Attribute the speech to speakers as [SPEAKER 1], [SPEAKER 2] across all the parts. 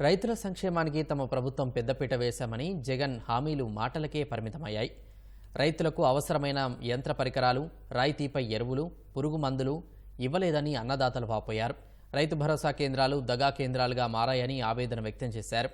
[SPEAKER 1] రైతుల సంక్షేమానికి తమ ప్రభుత్వం పెద్దపీట వేశామని జగన్ హామీలు మాటలకే పరిమితమయ్యాయి. రైతులకు అవసరమైన యంత్ర పరికరాలు రాయితీపై ఎరువులు పురుగు మందులు ఇవ్వలేదని అన్నదాతలు వాపోయారు. రైతు భరోసా కేంద్రాలు దగా కేంద్రాలుగా మారాయని ఆవేదన వ్యక్తం చేశారు.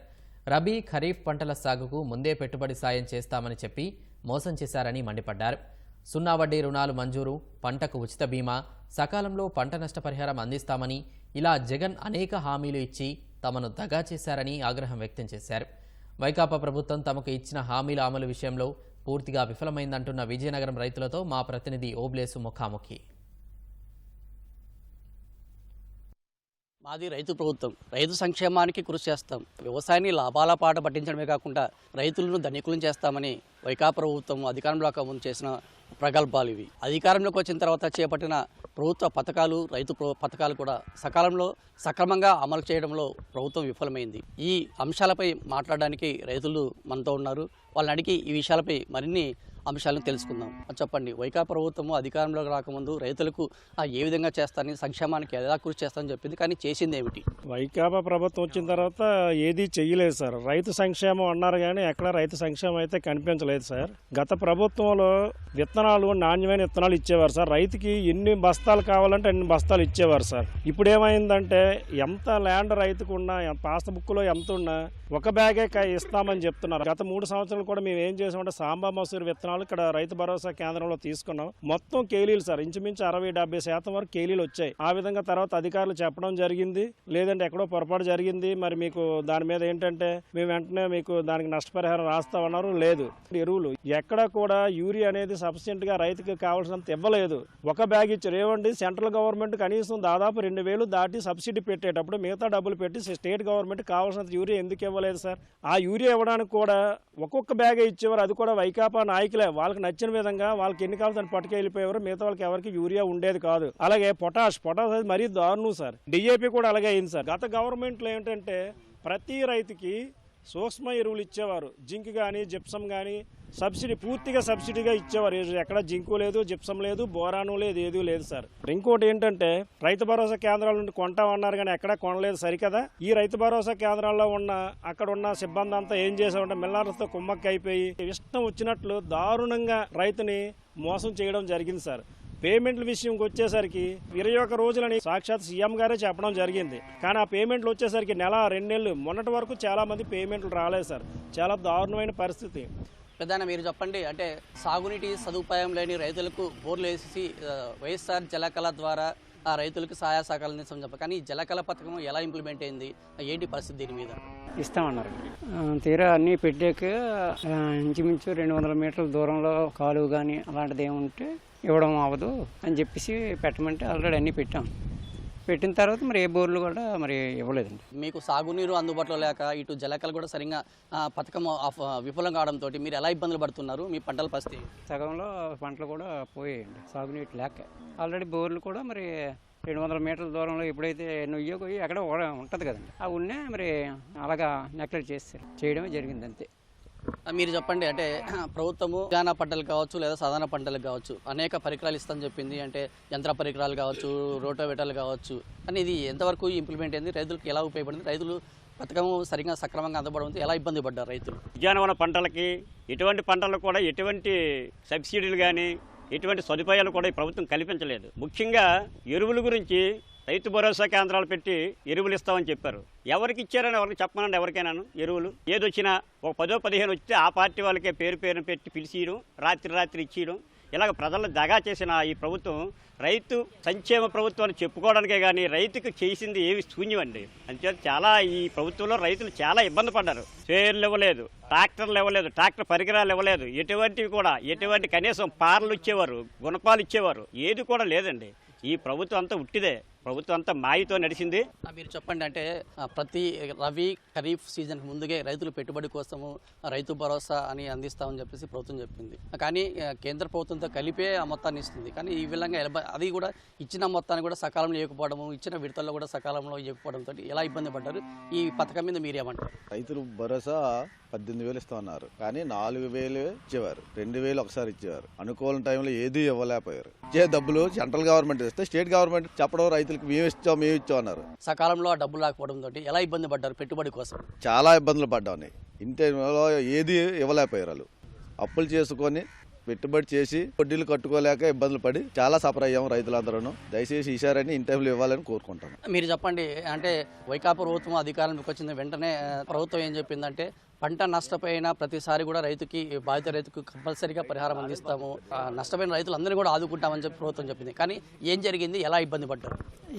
[SPEAKER 1] రబీ ఖరీఫ్ పంటల సాగుకు ముందే పెట్టుబడి సాయం చేస్తామని చెప్పి మోసం చేశారని మండిపడ్డారు. సున్నా వడ్డీ రుణాలు మంజూరు పంటకు ఉచిత బీమా సకాలంలో పంట నష్టపరిహారం అందిస్తామని ఇలా జగన్ అనేక హామీలు ఇచ్చి తమను దగా చేశారని ఆగ్రహం వ్యక్తం చేశారు. వైకాపా ప్రభుత్వం తమకు ఇచ్చిన హామీల అమలు విషయంలో పూర్తిగా విఫలమైందంటున్న విజయనగరం రైతులతో మా ప్రతినిధి ఓబ్లేసు ముఖాముఖి.
[SPEAKER 2] మాది రైతు ప్రభుత్వం. రైతు సంక్షేమానికి కృషి చేస్తాం. వ్యవసాయాన్ని లాభాల పాట పట్టించడమే కాకుండా రైతులను ధనికులను చేస్తామని వైకాపా ప్రభుత్వం అధికారంలోకి ముందు చేసిన ప్రగల్భాలు ఇవి. అధికారంలోకి వచ్చిన తర్వాత చేపట్టిన ప్రభుత్వ పథకాలు రైతు ప్ర- పథకాలు కూడా సకాలంలో సక్రమంగా అమలు చేయడంలో ప్రభుత్వం విఫలమైంది. ఈ అంశాలపై మాట్లాడడానికి రైతులు మనతో ఉన్నారు. వాళ్ళని అడిగి ఈ విషయాలపై మరిన్ని అంశాలను తెలుసుకుందాం. చెప్పండి. వైకా ప్రభుత్వము అధికారంలోకి రాకముందు రైతులకు ఏ విధంగా చేస్తానని సంక్షేమానికి ఎలా కృషి చేస్తానని చెప్పింది. కానీ చేసింది ఏమిటి?
[SPEAKER 3] వైకాపా ప్రభుత్వం వచ్చిన తర్వాత ఏది చెయ్యలేదు సార్. రైతు సంక్షేమం అన్నారు కానీ ఎక్కడ రైతు సంక్షేమం అయితే కనిపించలేదు సార్. గత ప్రభుత్వంలో విత్తనాలు నాణ్యమైన విత్తనాలు ఇచ్చేవారు సార్. రైతుకి ఎన్ని బస్తాలు కావాలంటే అన్ని బస్తాలు ఇచ్చేవారు సార్. ఇప్పుడు ఏమైందంటే ఎంత ల్యాండ్ రైతుకు ఉన్నా ఎంత పాస్ బుక్లో ఎంత ఉన్నా ఒక బ్యాగే ఇస్తామని చెప్తున్నారు. గత మూడు సంవత్సరాలు కూడా మేము ఏం చేసామంటే సాంబా మసూరి విత్తనాలు ఇక్కడ రైతు భరోసా కేంద్రంలో తీసుకున్నాం. మొత్తం కేలీలు సార్. ఇంచుమించు అరవై డెబ్బై శాతం వరకు కేలీలు వచ్చాయి. ఆ విధంగా తర్వాత అధికారులు చెప్పడం జరిగింది. లేదంటే ఎక్కడో పొరపాటు జరిగింది. మరి మీకు దాని మీద ఏంటంటే మేము వెంటనే మీకు దానికి నష్టపరిహారం రాస్తామన్నారు. లేదు. ఎరువులు. ఎక్కడ కూడా యూరియా అనేది సఫిషియెంట్గా రైతుకి కావాల్సినంత ఇవ్వలేదు. ఒక బ్యాగ్ ఇచ్చారు ఏమండి సెంట్రల్ గవర్నమెంట్ కనీసం దాదాపు రెండు వేలు దాటి సబ్సిడీ పెట్టేటప్పుడు మిగతా డబ్బులు పెట్టి స్టేట్ గవర్నమెంట్ కావాల్సినంత యూరియా ఎందుకు ఇవ్వలేదు సార్? ఆ యూరియా ఇవ్వడానికి కూడా ఒక్కొక్క బ్యాగే ఇచ్చేవారు. అది కూడా వైకాపా నాయకులు వాళ్ళకి నచ్చిన విధంగా వాళ్ళకి ఎన్ని కావాలి దాన్ని పట్టుకెళ్ళిపోయేవారు మిగతా వాళ్ళకి ఎవరికి యూరియా ఉండేది కాదు. అలాగే పొటాష్ పొటాష్ అది మరీ దారుణం సార్. డిఏపి కూడా అలాగే అయింది సార్. గత గవర్నమెంట్లో ఏంటంటే ప్రతి రైతుకి సూక్ష్మ ఎరువులు ఇచ్చేవారు. జింక్ కానీ జిప్సం కానీ సబ్సిడీ పూర్తిగా సబ్సిడీగా ఇచ్చేవారు. ఎక్కడ జింకు లేదు జిప్సం లేదు బోరాను లేదు ఏదీ లేదు సార్. ఇంకోటి ఏంటంటే రైతు భరోసా కేంద్రాల నుండి కొంటామన్నారు కానీ ఎక్కడ కొనలేదు సరికదా? ఈ రైతు భరోసా కేంద్రాల్లో ఉన్న అక్కడ ఉన్న సిబ్బంది అంతా ఏం చేసామంటే మిల్లర్లతో కుమ్మక్కి అయిపోయి ఇష్టం వచ్చినట్లు దారుణంగా రైతుని మోసం చేయడం జరిగింది సార్. పేమెంట్ల విషయంకి వచ్చేసరికి ఇరవై ఒక్క రోజులని సాక్షాత్ సీఎం గారే చెప్పడం జరిగింది. కానీ ఆ పేమెంట్లు వచ్చేసరికి నెల రెండు నెలలు మొన్నటి వరకు చాలా మంది పేమెంట్లు రాలేదు సార్. చాలా దారుణమైన పరిస్థితి.
[SPEAKER 2] ప్రధాన మీరు చెప్పండి అంటే సాగునీటి సదుపాయం లేని రైతులకు బోర్లు వేసి వైఎస్ఆర్ జలకళ ద్వారా ఆ రైతులకు సహాయ సహకారాలు అందిస్తామని చెప్పారు కానీ ఈ జలకళ పథకం ఎలా ఇంప్లిమెంట్ అయింది? ఏంటి పరిస్థితి దీని మీద?
[SPEAKER 4] ఇస్తామన్నారు. తీరా అన్నీ పెట్టాక ఇంచుమించు రెండు వందల మీటర్ల దూరంలో కాలువ కానీ అలాంటిది ఏముంటే ఇవ్వడం అవ్వదు అని చెప్పేసి పెట్టమంటే ఆల్రెడీ అన్నీ పెట్టాం. పెట్టిన తర్వాత మరి ఏ బోర్లు కూడా మరి ఇవ్వలేదండి.
[SPEAKER 2] మీకు సాగునీరు అందుబాటులో లేక ఇటు జలకళ కూడా సరిగా పథకం విఫలం కావడంతో మీరు ఎలా ఇబ్బందులు పడుతున్నారు? మీ పంటల పరిస్థితి?
[SPEAKER 4] సగంలో పంటలు కూడా పోయాయండి సాగునీటి లేక. ఆల్రెడీ బోర్లు కూడా మరి రెండు వందల మీటర్ల దూరంలో ఎప్పుడైతే నుయ్యో కొయ్యి అక్కడ ఉంటుంది కదండి. ఆ ఉన్నే మరి అలాగా నెక్లెక్ట్ చేస్తారు. చేయడమే జరిగింది అంతే.
[SPEAKER 2] మీరు చెప్పండి అంటే ప్రభుత్వము ఉద్యాన పంటలు కావచ్చు లేదా సాధారణ పంటలకు కావచ్చు అనేక పరికరాలు ఇస్తామని చెప్పింది అంటే యంత్ర పరికరాలు కావచ్చు రోటోవేటర్లు కావచ్చు కానీ ఇది ఎంతవరకు ఇంప్లిమెంట్ అయింది రైతులకు ఎలా ఉపయోగపడింది రైతులు పథకం సరిగా సక్రమంగా అందబడంతో ఎలా ఇబ్బంది పడ్డారు రైతులు?
[SPEAKER 5] ఉద్యానవన పంటలకి ఎటువంటి పంటలకు కూడా ఎటువంటి సబ్సిడీలు కానీ ఎటువంటి సదుపాయాలు కూడా ఈ ప్రభుత్వం కల్పించలేదు. ముఖ్యంగా ఎరువుల గురించి రైతు భరోసా కేంద్రాలు పెట్టి ఎరువులు ఇస్తామని చెప్పారు. ఎవరికి ఇచ్చారని ఎవరికి చెప్పమనండి ఎవరికైనాను? ఎరువులు. ఏదొచ్చినా ఒక పదో పదిహేను వస్తే ఆ పార్టీ వాళ్ళకే పేరు పేరును పెట్టి పిలిచియడం రాత్రి రాత్రి ఇచ్చేయడం ఇలాగ ప్రజలను దగా చేసిన ఈ ప్రభుత్వం రైతు సంక్షేమ ప్రభుత్వం అని చెప్పుకోవడానికే కానీ రైతుకు చేసింది ఏవి శూన్యమండి అంతే చాలా ఈ ప్రభుత్వంలో రైతులు చాలా ఇబ్బంది పడ్డారు. పేర్లు ఇవ్వలేదు ట్రాక్టర్లు ఇవ్వలేదు ట్రాక్టర్ పరికరాలు ఇవ్వలేదు. ఎటువంటివి కూడా ఎటువంటి కనీసం పార్లు ఇచ్చేవారు గుణపాలు ఇచ్చేవారు ఏది కూడా లేదండి. ఈ ప్రభుత్వం అంతా ఉట్టిదే. ప్రభుత్వం అంతా మాయతో నడిచింది.
[SPEAKER 2] ఆ, మీరు చెప్పండి అంటే ప్రతి రవి ఖరీఫ్ సీజన్కి ముందుగే రైతులు పెట్టుబడి కోసము రైతు భరోసా అని అందిస్తామని చెప్పేసి ప్రభుత్వం చెప్పింది. కానీ కేంద్ర ప్రభుత్వంతో కలిపే ఆ మొత్తాన్ని ఇస్తుంది. కానీ ఈ విధంగా అది కూడా ఇచ్చిన మొత్తాన్ని కూడా సకాలంలో ఇవ్వకపోవడము ఇచ్చిన విడతల్లో కూడా సకాలంలో ఇవ్వకపోవడంతో ఎలా ఇబ్బంది పడ్డారు? ఈ పథకం మీద మీరేమంటారు
[SPEAKER 6] రైతులు భరోసా పద్దెనిమిది వేలు ఇస్తామన్నారు. కానీ నాలుగు వేలు ఇచ్చేవారు. రెండు వేలు ఒకసారి ఇచ్చేవారు. అనుకూలం టైంలో ఏది ఇవ్వలేకపోయారు. ఇచ్చే డబ్బులు సెంట్రల్ గవర్నమెంట్ ఇస్తే స్టేట్ గవర్నమెంట్ చెప్పడం రైతు రైతులకు మేము ఇచ్చాం మేము ఇచ్చాం అన్నారు.
[SPEAKER 2] సకాలంలో డబ్బులు రాకపోవడంతో ఎలా ఇబ్బంది పడ్డారు పెట్టుబడి కోసం?
[SPEAKER 6] చాలా ఇబ్బందులు పడ్డాయి ఇంటిలో ఏది ఇవ్వలేకపోయారు వాళ్ళు. అప్పులు చేసుకొని పెట్టుబడి చేసి వడ్డీలు కట్టుకోలేక ఇబ్బందులు పడి చాలా సఫర్ అయ్యాం రైతులందరూ దయచేసి ఈసారని ఇన్ టైంలో ఇవ్వాలని కోరుకుంటాను
[SPEAKER 2] మీరు చెప్పండి అంటే వైకాపా ప్రభుత్వం అధికారంలోకి వచ్చిన వెంటనే ప్రభుత్వం ఏం చెప్పిందంటే పంట నష్టపోయిన ప్రతిసారి కూడా రైతుకి బాధిత రైతుకు కంపల్సరీగా పరిహారం అందిస్తాము. నష్టపోయిన రైతులందరినీ కూడా ఆదుకుంటామని చెప్పి ప్రభుత్వం చెప్పింది. కానీ ఏం జరిగింది? ఎలా ఇబ్బంది పడ్డారు?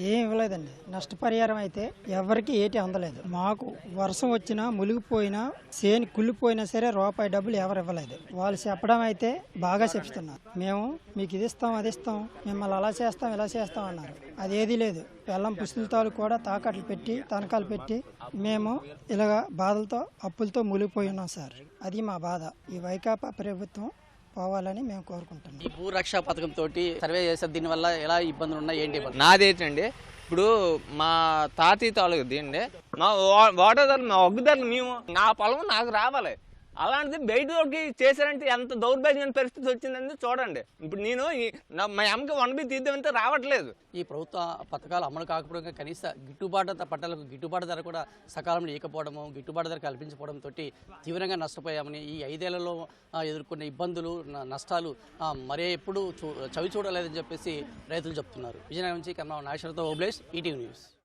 [SPEAKER 7] ఏం ఇవ్వలేదండి. నష్టపరిహారం అయితే ఎవరికి ఏటి అందలేదు. మాకు వర్షం వచ్చినా మునిగిపోయినా సేని కుళ్ళిపోయినా సరే రూపాయి డబ్బులు ఎవరు ఇవ్వలేదు. వాళ్ళు చెప్పడం అయితే బాగా చెప్తున్నారు. మేము మీకు ఇది ఇస్తాం అది ఇస్తాం మిమ్మల్ని అలా చేస్తాం ఇలా చేస్తాం అన్నారు. అదేది లేదు. బెల్లం పుస్తులతో కూడా తాకట్లు పెట్టి తనఖాలు పెట్టి మేము ఇలాగ బాధలతో అప్పులతో మునిగిపోయి ఉన్నాం సార్. అది మా బాధ. ఈ వైకాపా ప్రభుత్వం పోవాలని మేము కోరుకుంటున్నాం.
[SPEAKER 2] ఈ భూ రక్షా పథకం తోటి సర్వే చేశారు దీనివల్ల ఎలా ఇబ్బందులు ఉన్నాయి? ఏంటి?
[SPEAKER 8] నాదేంటండి ఇప్పుడు మా తాతయ్య తాలూకు దీండి మా వా- వాటర్ ధరలు మా ఒగ్గు ధరలు మేము నా పొలం నాకు రావాలి. అలాంటిది బయటకి చేశారంటే ఎంత దౌర్భాగ్యమైన పరిస్థితి వచ్చిందని చూడండి. ఇప్పుడు నేను ఈ- నా- మా అమ్మకి వన్ బి తీద్దామంటే రావట్లేదు.
[SPEAKER 2] ఈ ప్రభుత్వ పథకాలు అమలు కాకపోవడం కనీస గిట్టుబాటు ధర పంటలకు గిట్టుబాటు ధర కూడా సకాలంలో ఇవ్వకపోవడము గిట్టుబాటు ధర కల్పించకపోవడంతో తీవ్రంగా నష్టపోయామని ఈ ఐదేళ్ళలో ఎదుర్కొన్న ఇబ్బందులు న- నష్టాలు మరే ఎప్పుడు చూ చవి చూడలేదని చెప్పేసి రైతులు చెప్తున్నారు. విజయనగరం నుంచి కన్నా నాగేశ్వరతో ఓబ్లేష్ ఈటీవీ న్యూస్.